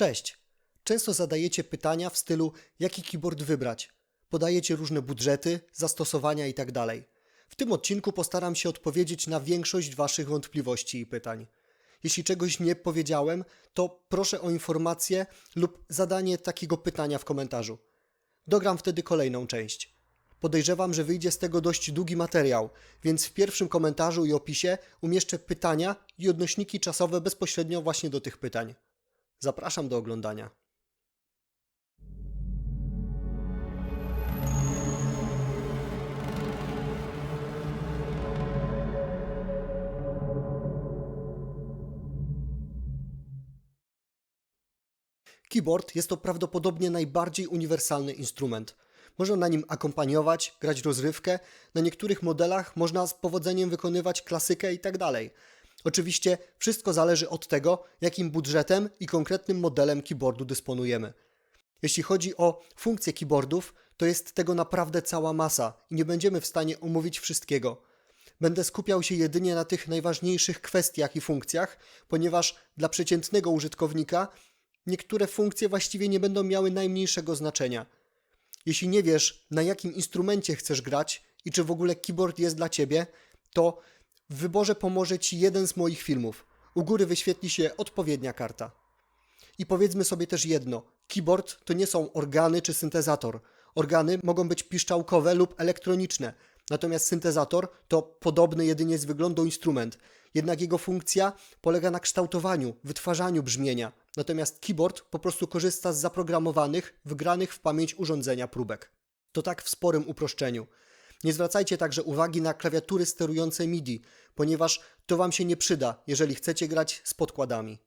Cześć! Często zadajecie pytania w stylu jaki keyboard wybrać. Podajecie różne budżety, zastosowania itd. W tym odcinku postaram się odpowiedzieć na większość Waszych wątpliwości i pytań. Jeśli czegoś nie powiedziałem, to proszę o informację lub zadanie takiego pytania w komentarzu. Dogram wtedy kolejną część. Podejrzewam, że wyjdzie z tego dość długi materiał, więc w pierwszym komentarzu i opisie umieszczę pytania i odnośniki czasowe bezpośrednio właśnie do tych pytań. Zapraszam do oglądania. Keyboard jest to prawdopodobnie najbardziej uniwersalny instrument. Można na nim akompaniować, grać rozrywkę, na niektórych modelach można z powodzeniem wykonywać klasykę itd. Oczywiście wszystko zależy od tego, jakim budżetem i konkretnym modelem keyboardu dysponujemy. Jeśli chodzi o funkcje keyboardów, to jest tego naprawdę cała masa i nie będziemy w stanie omówić wszystkiego. Będę skupiał się jedynie na tych najważniejszych kwestiach i funkcjach, ponieważ dla przeciętnego użytkownika niektóre funkcje właściwie nie będą miały najmniejszego znaczenia. Jeśli nie wiesz, na jakim instrumencie chcesz grać i czy w ogóle keyboard jest dla ciebie, to w wyborze pomoże ci jeden z moich filmów. U góry wyświetli się odpowiednia karta. I powiedzmy sobie też jedno: keyboard to nie są organy czy syntezator. Organy mogą być piszczałkowe lub elektroniczne, natomiast syntezator to podobny jedynie z wyglądu instrument. Jednak jego funkcja polega na kształtowaniu, wytwarzaniu brzmienia, natomiast keyboard po prostu korzysta z zaprogramowanych, wgranych w pamięć urządzenia próbek. To tak w sporym uproszczeniu. Nie zwracajcie także uwagi na klawiatury sterujące MIDI, ponieważ to Wam się nie przyda, jeżeli chcecie grać z podkładami.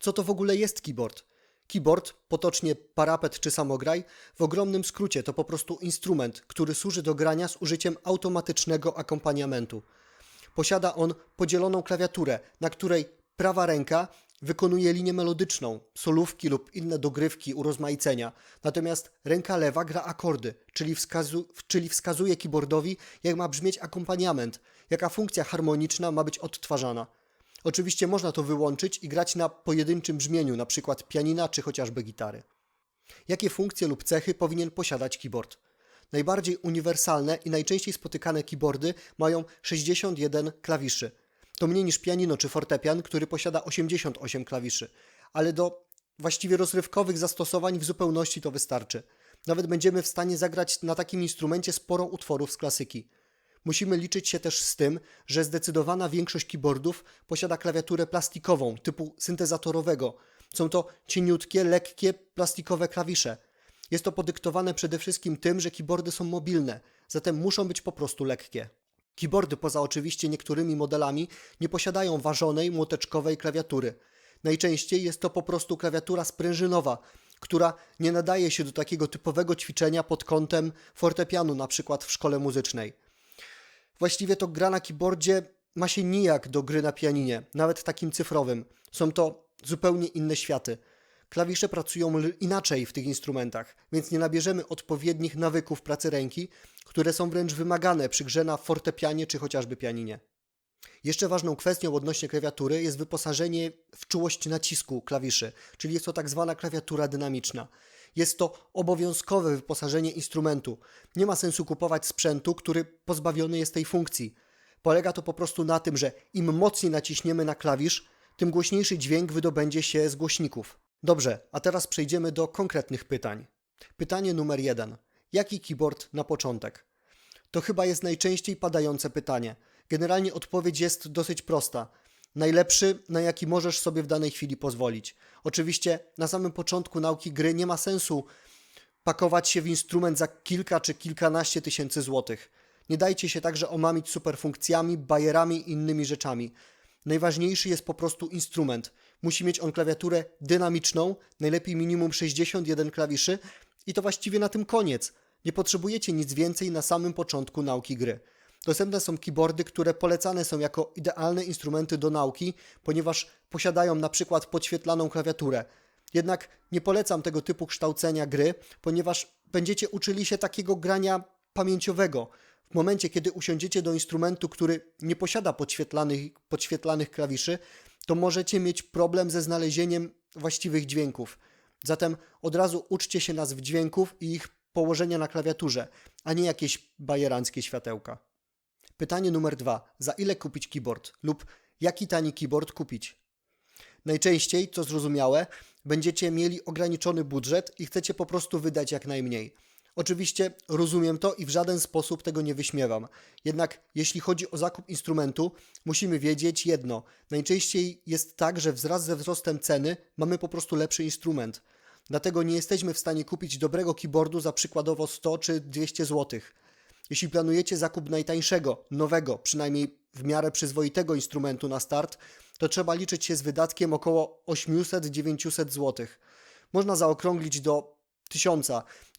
Co to w ogóle jest keyboard? Keyboard, potocznie parapet czy samograj, w ogromnym skrócie to po prostu instrument, który służy do grania z użyciem automatycznego akompaniamentu. Posiada on podzieloną klawiaturę, na której prawa ręka wykonuje linię melodyczną, solówki lub inne dogrywki, urozmaicenia, natomiast ręka lewa gra akordy, czyli, wskazu czyli wskazuje keyboardowi, jak ma brzmieć akompaniament, jaka funkcja harmoniczna ma być odtwarzana. Oczywiście można to wyłączyć i grać na pojedynczym brzmieniu, np. pianina czy chociażby gitary. Jakie funkcje lub cechy powinien posiadać keyboard? Najbardziej uniwersalne i najczęściej spotykane keyboardy mają 61 klawiszy. To mniej niż pianino czy fortepian, który posiada 88 klawiszy, ale do właściwie rozrywkowych zastosowań w zupełności to wystarczy. Nawet będziemy w stanie zagrać na takim instrumencie sporo utworów z klasyki. Musimy liczyć się też z tym, że zdecydowana większość keyboardów posiada klawiaturę plastikową typu syntezatorowego. Są to cieniutkie, lekkie, plastikowe klawisze. Jest to podyktowane przede wszystkim tym, że keyboardy są mobilne, zatem muszą być po prostu lekkie. Keyboardy, poza oczywiście niektórymi modelami, nie posiadają ważonej, młoteczkowej klawiatury. Najczęściej jest to po prostu klawiatura sprężynowa, która nie nadaje się do takiego typowego ćwiczenia pod kątem fortepianu, na przykład w szkole muzycznej. Właściwie to gra na keyboardzie ma się nijak do gry na pianinie, nawet takim cyfrowym. Są to zupełnie inne światy. Klawisze pracują inaczej w tych instrumentach, więc nie nabierzemy odpowiednich nawyków pracy ręki, które są wręcz wymagane przy grze na fortepianie czy chociażby pianinie. Jeszcze ważną kwestią odnośnie klawiatury jest wyposażenie w czułość nacisku klawiszy, czyli jest to tak zwana klawiatura dynamiczna. Jest to obowiązkowe wyposażenie instrumentu. Nie ma sensu kupować sprzętu, który pozbawiony jest tej funkcji. Polega to po prostu na tym, że im mocniej naciśniemy na klawisz, tym głośniejszy dźwięk wydobędzie się z głośników. Dobrze, a teraz przejdziemy do konkretnych pytań. Pytanie numer jeden. Jaki keyboard na początek? To chyba jest najczęściej padające pytanie. Generalnie odpowiedź jest dosyć prosta. Najlepszy, na jaki możesz sobie w danej chwili pozwolić. Oczywiście na samym początku nauki gry nie ma sensu pakować się w instrument za kilka czy kilkanaście tysięcy złotych. Nie dajcie się także omamić superfunkcjami, bajerami i innymi rzeczami. Najważniejszy jest po prostu instrument. Musi mieć on klawiaturę dynamiczną, najlepiej minimum 61 klawiszy i to właściwie na tym koniec. Nie potrzebujecie nic więcej na samym początku nauki gry. Dostępne są keyboardy, które polecane są jako idealne instrumenty do nauki, ponieważ posiadają na przykład podświetlaną klawiaturę. Jednak nie polecam tego typu kształcenia gry, ponieważ będziecie uczyli się takiego grania pamięciowego. W momencie, kiedy usiądziecie do instrumentu, który nie posiada podświetlanych, podświetlanych klawiszy, to możecie mieć problem ze znalezieniem właściwych dźwięków. Zatem od razu uczcie się nazw dźwięków i ich położenia na klawiaturze, a nie jakieś bajeranckie światełka. Pytanie numer dwa. Za ile kupić keyboard? Lub jaki tani keyboard kupić? Najczęściej, co zrozumiałe, będziecie mieli ograniczony budżet i chcecie po prostu wydać jak najmniej. Oczywiście rozumiem to i w żaden sposób tego nie wyśmiewam. Jednak jeśli chodzi o zakup instrumentu, musimy wiedzieć jedno. Najczęściej jest tak, że wraz ze wzrostem ceny mamy po prostu lepszy instrument. Dlatego nie jesteśmy w stanie kupić dobrego keyboardu za przykładowo 100 czy 200 zł. Jeśli planujecie zakup najtańszego, nowego, przynajmniej w miarę przyzwoitego instrumentu na start, to trzeba liczyć się z wydatkiem około 800-900 zł. Można zaokrąglić do 1000,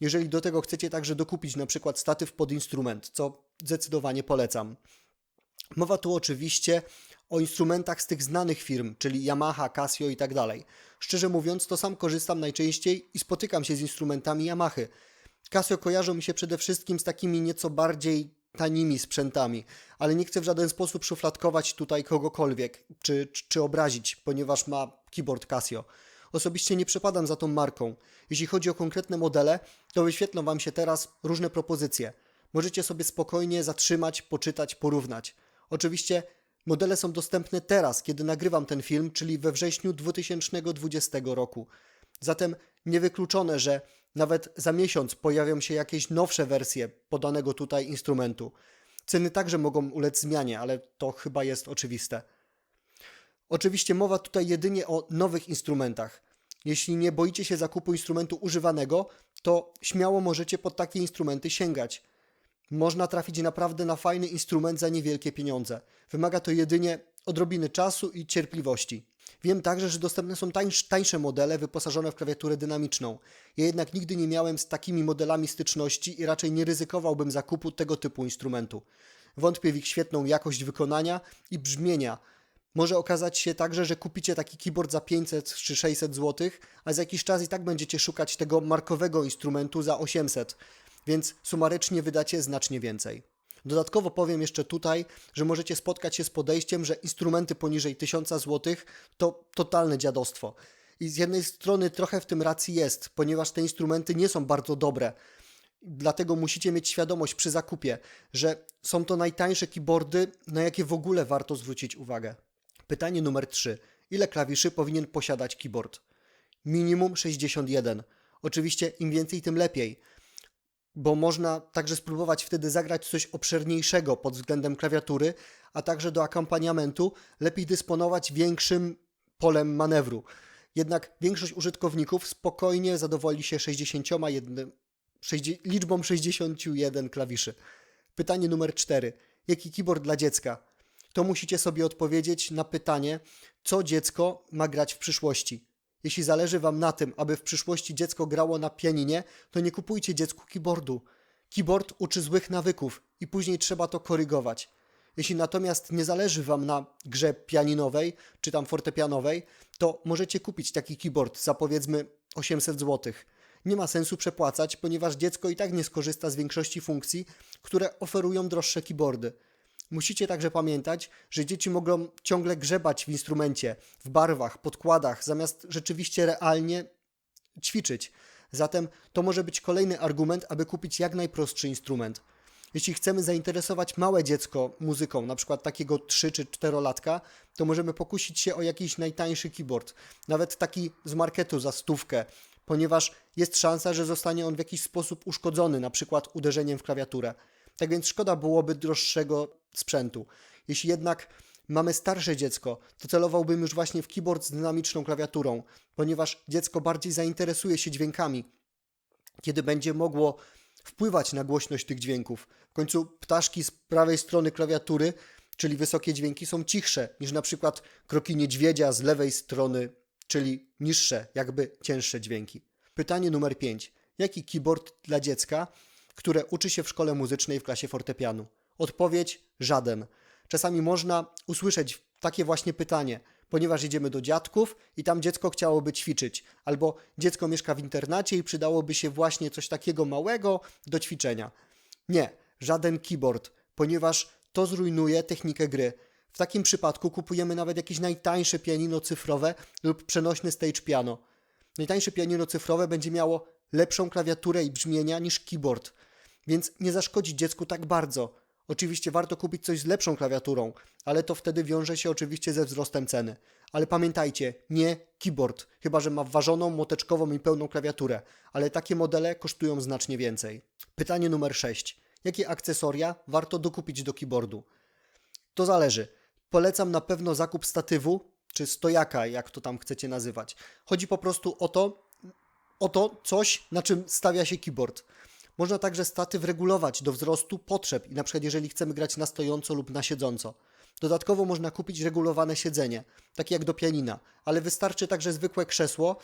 jeżeli do tego chcecie także dokupić na przykład statyw pod instrument, co zdecydowanie polecam. Mowa tu oczywiście o instrumentach z tych znanych firm, czyli Yamaha, Casio i tak dalej. Szczerze mówiąc, to sam korzystam najczęściej i spotykam się z instrumentami Yamahy. Casio kojarzą mi się przede wszystkim z takimi nieco bardziej tanimi sprzętami, ale nie chcę w żaden sposób szufladkować tutaj kogokolwiek czy, czy, czy obrazić, ponieważ ma keyboard Casio. Osobiście nie przepadam za tą marką. Jeśli chodzi o konkretne modele, to wyświetlą Wam się teraz różne propozycje. Możecie sobie spokojnie zatrzymać, poczytać, porównać. Oczywiście modele są dostępne teraz, kiedy nagrywam ten film, czyli we wrześniu 2020 roku. Zatem niewykluczone, że nawet za miesiąc pojawią się jakieś nowsze wersje podanego tutaj instrumentu. Ceny także mogą ulec zmianie, ale to chyba jest oczywiste. Oczywiście mowa tutaj jedynie o nowych instrumentach. Jeśli nie boicie się zakupu instrumentu używanego, to śmiało możecie pod takie instrumenty sięgać. Można trafić naprawdę na fajny instrument za niewielkie pieniądze. Wymaga to jedynie odrobiny czasu i cierpliwości. Wiem także, że dostępne są tańsz, tańsze modele wyposażone w klawiaturę dynamiczną. Ja jednak nigdy nie miałem z takimi modelami styczności i raczej nie ryzykowałbym zakupu tego typu instrumentu. Wątpię w ich świetną jakość wykonania i brzmienia. Może okazać się także, że kupicie taki keyboard za 500 czy 600 zł, a za jakiś czas i tak będziecie szukać tego markowego instrumentu za 800, więc sumarycznie wydacie znacznie więcej. Dodatkowo powiem jeszcze tutaj, że możecie spotkać się z podejściem, że instrumenty poniżej 1000 zł to totalne dziadostwo. I z jednej strony trochę w tym racji jest, ponieważ te instrumenty nie są bardzo dobre. Dlatego musicie mieć świadomość przy zakupie, że są to najtańsze keyboardy, na jakie w ogóle warto zwrócić uwagę. Pytanie numer 3. Ile klawiszy powinien posiadać keyboard? Minimum 61. Oczywiście im więcej, tym lepiej bo można także spróbować wtedy zagrać coś obszerniejszego pod względem klawiatury, a także do akompaniamentu lepiej dysponować większym polem manewru. Jednak większość użytkowników spokojnie zadowoli się 61, 60, liczbą 61 klawiszy. Pytanie numer 4. Jaki keyboard dla dziecka? To musicie sobie odpowiedzieć na pytanie, co dziecko ma grać w przyszłości. Jeśli zależy Wam na tym, aby w przyszłości dziecko grało na pianinie, to nie kupujcie dziecku keyboardu. Keyboard uczy złych nawyków i później trzeba to korygować. Jeśli natomiast nie zależy Wam na grze pianinowej czy tam fortepianowej, to możecie kupić taki keyboard za powiedzmy 800 zł. Nie ma sensu przepłacać, ponieważ dziecko i tak nie skorzysta z większości funkcji, które oferują droższe keyboardy. Musicie także pamiętać, że dzieci mogą ciągle grzebać w instrumencie, w barwach, podkładach, zamiast rzeczywiście realnie ćwiczyć. Zatem to może być kolejny argument, aby kupić jak najprostszy instrument. Jeśli chcemy zainteresować małe dziecko muzyką, na przykład takiego 3 czy 4 latka, to możemy pokusić się o jakiś najtańszy keyboard, nawet taki z marketu za stówkę, ponieważ jest szansa, że zostanie on w jakiś sposób uszkodzony, na przykład uderzeniem w klawiaturę. Tak więc szkoda byłoby droższego sprzętu. Jeśli jednak mamy starsze dziecko, to celowałbym już właśnie w keyboard z dynamiczną klawiaturą, ponieważ dziecko bardziej zainteresuje się dźwiękami, kiedy będzie mogło wpływać na głośność tych dźwięków. W końcu ptaszki z prawej strony klawiatury, czyli wysokie dźwięki, są cichsze niż na przykład kroki niedźwiedzia z lewej strony, czyli niższe, jakby cięższe dźwięki. Pytanie numer 5. Jaki keyboard dla dziecka które uczy się w szkole muzycznej w klasie fortepianu? Odpowiedź: żaden. Czasami można usłyszeć takie właśnie pytanie, ponieważ idziemy do dziadków i tam dziecko chciałoby ćwiczyć, albo dziecko mieszka w internacie i przydałoby się właśnie coś takiego małego do ćwiczenia. Nie, żaden keyboard, ponieważ to zrujnuje technikę gry. W takim przypadku kupujemy nawet jakieś najtańsze pianino cyfrowe lub przenośny stage piano. Najtańsze pianino cyfrowe będzie miało lepszą klawiaturę i brzmienia niż keyboard, więc nie zaszkodzi dziecku tak bardzo. Oczywiście warto kupić coś z lepszą klawiaturą, ale to wtedy wiąże się oczywiście ze wzrostem ceny. Ale pamiętajcie, nie keyboard, chyba że ma ważoną, młoteczkową i pełną klawiaturę, ale takie modele kosztują znacznie więcej. Pytanie numer 6. Jakie akcesoria warto dokupić do keyboardu? To zależy. Polecam na pewno zakup statywu czy stojaka, jak to tam chcecie nazywać. Chodzi po prostu o to, o to coś, na czym stawia się keyboard. Można także statyw regulować do wzrostu potrzeb i na przykład jeżeli chcemy grać na stojąco lub na siedząco. Dodatkowo można kupić regulowane siedzenie, takie jak do pianina, ale wystarczy także zwykłe krzesło,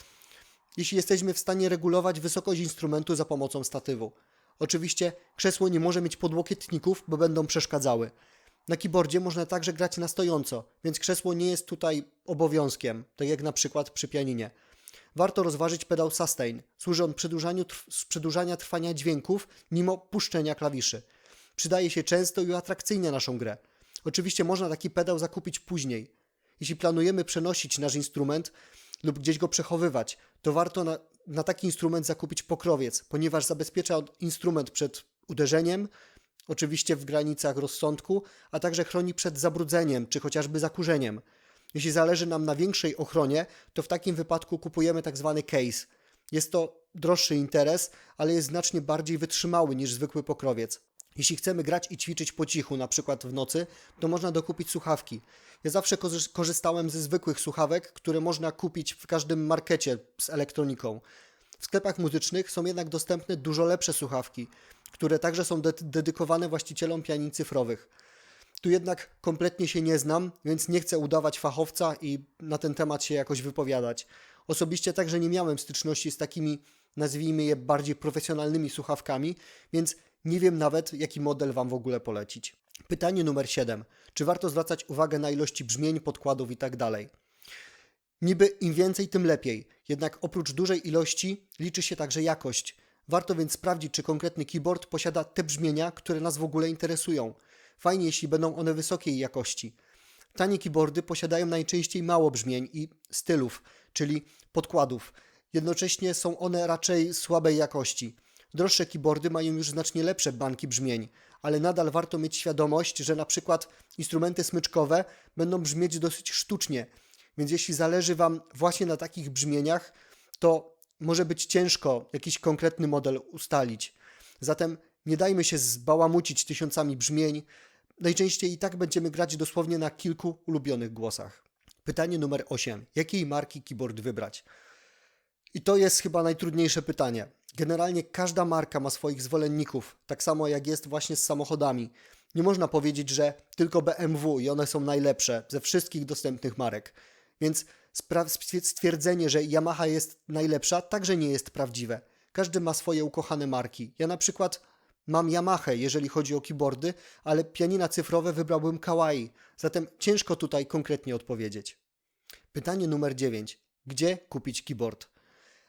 jeśli jesteśmy w stanie regulować wysokość instrumentu za pomocą statywu. Oczywiście krzesło nie może mieć podłokietników, bo będą przeszkadzały. Na keyboardzie można także grać na stojąco, więc krzesło nie jest tutaj obowiązkiem, tak jak na przykład przy pianinie. Warto rozważyć pedał sustain. Służy on przedłużaniu przedłużania trwania dźwięków mimo puszczenia klawiszy. Przydaje się często i atrakcyjnie naszą grę. Oczywiście można taki pedał zakupić później. Jeśli planujemy przenosić nasz instrument lub gdzieś go przechowywać, to warto na, na taki instrument zakupić pokrowiec, ponieważ zabezpiecza instrument przed uderzeniem, oczywiście w granicach rozsądku, a także chroni przed zabrudzeniem czy chociażby zakurzeniem. Jeśli zależy nam na większej ochronie, to w takim wypadku kupujemy tak zwany case. Jest to droższy interes, ale jest znacznie bardziej wytrzymały niż zwykły pokrowiec. Jeśli chcemy grać i ćwiczyć po cichu, na przykład w nocy, to można dokupić słuchawki. Ja zawsze korzy- korzystałem ze zwykłych słuchawek, które można kupić w każdym markecie z elektroniką. W sklepach muzycznych są jednak dostępne dużo lepsze słuchawki, które także są de- dedykowane właścicielom pianin cyfrowych. Tu jednak kompletnie się nie znam, więc nie chcę udawać fachowca i na ten temat się jakoś wypowiadać. Osobiście także nie miałem styczności z takimi, nazwijmy je, bardziej profesjonalnymi słuchawkami, więc nie wiem nawet, jaki model Wam w ogóle polecić. Pytanie numer 7. Czy warto zwracać uwagę na ilości brzmień, podkładów i tak? Niby im więcej, tym lepiej. Jednak oprócz dużej ilości liczy się także jakość. Warto więc sprawdzić, czy konkretny keyboard posiada te brzmienia, które nas w ogóle interesują. Fajnie, jeśli będą one wysokiej jakości. Tanie keyboardy posiadają najczęściej mało brzmień i stylów, czyli podkładów. Jednocześnie są one raczej słabej jakości. Droższe keyboardy mają już znacznie lepsze banki brzmień, ale nadal warto mieć świadomość, że na przykład instrumenty smyczkowe będą brzmieć dosyć sztucznie, więc jeśli zależy Wam właśnie na takich brzmieniach, to może być ciężko jakiś konkretny model ustalić. Zatem nie dajmy się zbałamucić tysiącami brzmień. Najczęściej i tak będziemy grać dosłownie na kilku ulubionych głosach. Pytanie numer 8. Jakiej marki keyboard wybrać? I to jest chyba najtrudniejsze pytanie. Generalnie każda marka ma swoich zwolenników, tak samo jak jest właśnie z samochodami. Nie można powiedzieć, że tylko BMW i one są najlepsze ze wszystkich dostępnych marek. Więc stwierdzenie, że Yamaha jest najlepsza, także nie jest prawdziwe. Każdy ma swoje ukochane marki. Ja na przykład mam Yamaha, jeżeli chodzi o keyboardy, ale pianina cyfrowe wybrałbym Kawaii. Zatem ciężko tutaj konkretnie odpowiedzieć. Pytanie numer 9. Gdzie kupić keyboard?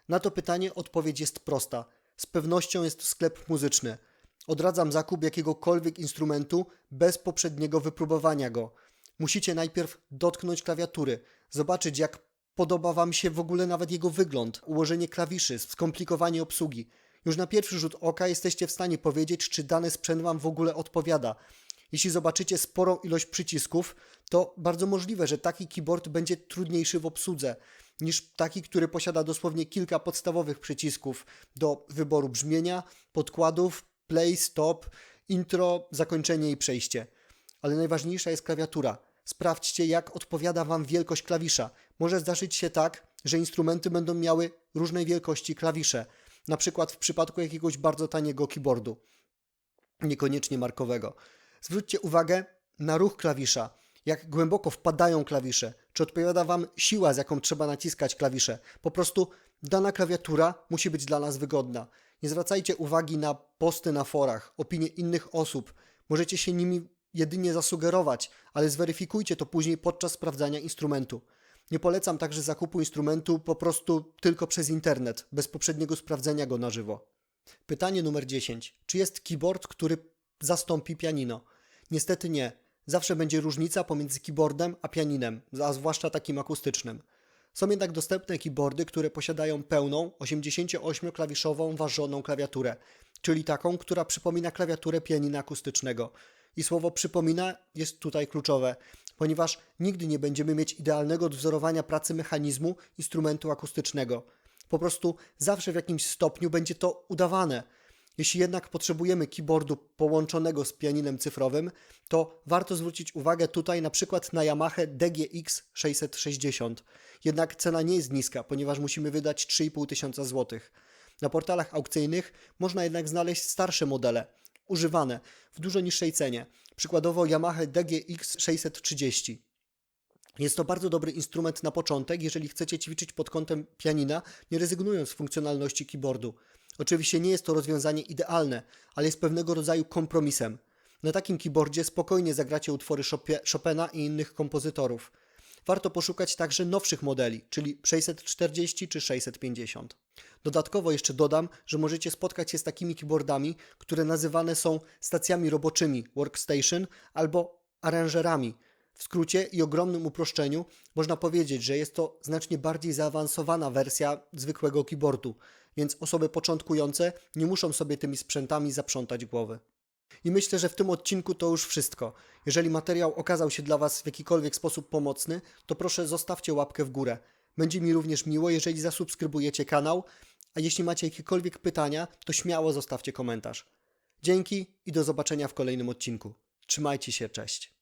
Na to pytanie odpowiedź jest prosta. Z pewnością jest sklep muzyczny. Odradzam zakup jakiegokolwiek instrumentu bez poprzedniego wypróbowania go. Musicie najpierw dotknąć klawiatury, zobaczyć jak podoba Wam się w ogóle nawet jego wygląd, ułożenie klawiszy, skomplikowanie obsługi. Już na pierwszy rzut oka jesteście w stanie powiedzieć, czy dany sprzęt Wam w ogóle odpowiada. Jeśli zobaczycie sporą ilość przycisków, to bardzo możliwe, że taki keyboard będzie trudniejszy w obsłudze niż taki, który posiada dosłownie kilka podstawowych przycisków do wyboru brzmienia, podkładów, play, stop, intro, zakończenie i przejście. Ale najważniejsza jest klawiatura. Sprawdźcie, jak odpowiada Wam wielkość klawisza. Może zdarzyć się tak, że instrumenty będą miały różnej wielkości klawisze, na przykład w przypadku jakiegoś bardzo taniego keyboardu, niekoniecznie markowego. Zwróćcie uwagę na ruch klawisza, jak głęboko wpadają klawisze, czy odpowiada Wam siła, z jaką trzeba naciskać klawisze. Po prostu dana klawiatura musi być dla nas wygodna. Nie zwracajcie uwagi na posty na forach, opinie innych osób. Możecie się nimi jedynie zasugerować, ale zweryfikujcie to później podczas sprawdzania instrumentu. Nie polecam także zakupu instrumentu po prostu tylko przez internet, bez poprzedniego sprawdzenia go na żywo. Pytanie numer 10. Czy jest keyboard, który zastąpi pianino? Niestety nie. Zawsze będzie różnica pomiędzy keyboardem a pianinem, a zwłaszcza takim akustycznym. Są jednak dostępne keyboardy, które posiadają pełną 88-klawiszową ważoną klawiaturę, czyli taką, która przypomina klawiaturę pianina akustycznego. I słowo przypomina jest tutaj kluczowe, ponieważ nigdy nie będziemy mieć idealnego odwzorowania pracy mechanizmu instrumentu akustycznego. Po prostu zawsze w jakimś stopniu będzie to udawane. Jeśli jednak potrzebujemy keyboardu połączonego z pianinem cyfrowym, to warto zwrócić uwagę tutaj na przykład na Yamaha DGX 660. Jednak cena nie jest niska, ponieważ musimy wydać 3,5 tysiąca złotych. Na portalach aukcyjnych można jednak znaleźć starsze modele, używane, w dużo niższej cenie. Przykładowo Yamaha DGX 630. Jest to bardzo dobry instrument na początek, jeżeli chcecie ćwiczyć pod kątem pianina, nie rezygnując z funkcjonalności keyboardu. Oczywiście nie jest to rozwiązanie idealne, ale jest pewnego rodzaju kompromisem. Na takim keyboardzie spokojnie zagracie utwory Chopina i innych kompozytorów. Warto poszukać także nowszych modeli, czyli 640 czy 650. Dodatkowo jeszcze dodam, że możecie spotkać się z takimi keyboardami, które nazywane są stacjami roboczymi workstation albo aranżerami. W skrócie i ogromnym uproszczeniu można powiedzieć, że jest to znacznie bardziej zaawansowana wersja zwykłego keyboardu, więc osoby początkujące nie muszą sobie tymi sprzętami zaprzątać głowy. I myślę, że w tym odcinku to już wszystko. Jeżeli materiał okazał się dla Was w jakikolwiek sposób pomocny, to proszę zostawcie łapkę w górę. Będzie mi również miło, jeżeli zasubskrybujecie kanał, a jeśli macie jakiekolwiek pytania, to śmiało zostawcie komentarz. Dzięki i do zobaczenia w kolejnym odcinku. Trzymajcie się, cześć.